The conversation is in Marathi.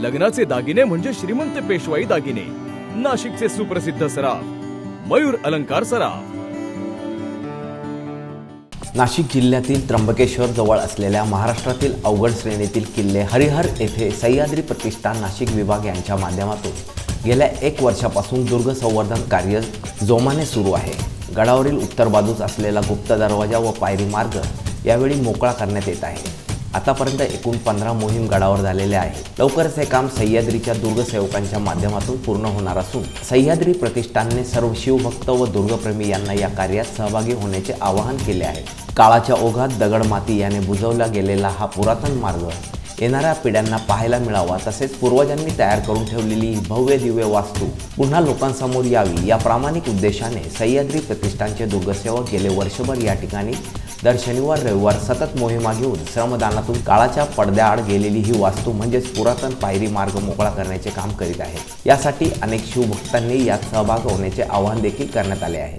लग्नाचे दागिने म्हणजे श्रीमंत पेशवाई दागिने. नाशिकचे सुप्रसिद्ध सराफ मयूर अलंकार सराफ. नाशिक जिल्ह्यातील त्र्यंबकेश्वर जवळ असलेल्या महाराष्ट्रातील अवघड श्रेणीतील किल्ले हरिहर येथे सह्याद्री प्रतिष्ठान नाशिक विभाग यांच्या माध्यमातून गेल्या एक वर्षापासून दुर्ग संवर्धन कार्य जोमाने सुरू आहे. गडावरील उत्तर बाजूस असलेला गुप्त दरवाजा व पायरी मार्ग यावेळी मोकळा करण्यात येत आहे. आतापर्यंत एकूण पंधरा मोहीम गडावर झालेल्या आहेत. लवकरच हे काम सह्याद्रीच्या दुर्गसेवकांच्या माध्यमातून पूर्ण होणार असून सह्याद्री प्रतिष्ठानने सर्व शिवभक्त व दुर्गप्रेमी यांना या कार्यात सहभागी होण्याचे आवाहन केले आहे. काळाच्या ओघात दगड माती याने बुजवला गेलेला हा पुरातन मार्ग येणाऱ्या पिढ्यांना पाहायला मिळावा तसेच पूर्वजांनी तयार करून ठेवलेली ही भव्य दिव्य वास्तू पुन्हा लोकांसमोर यावी या प्रामाणिक उद्देशाने सह्याद्री प्रतिष्ठानचे दुर्गसेवक गेले वर्षभर या ठिकाणी दर शनिवार रविवार सतत मोहिमा घेऊन श्रमदानातून काळाच्या पडद्याआड गेलेली ही वास्तू म्हणजेच पुरातन पायरी मार्ग मोकळा करण्याचे काम करीत आहे यासाठी अनेक शिवभक्तांनी यात सहभाग होण्याचे आवाहन देखील करण्यात आले आहे.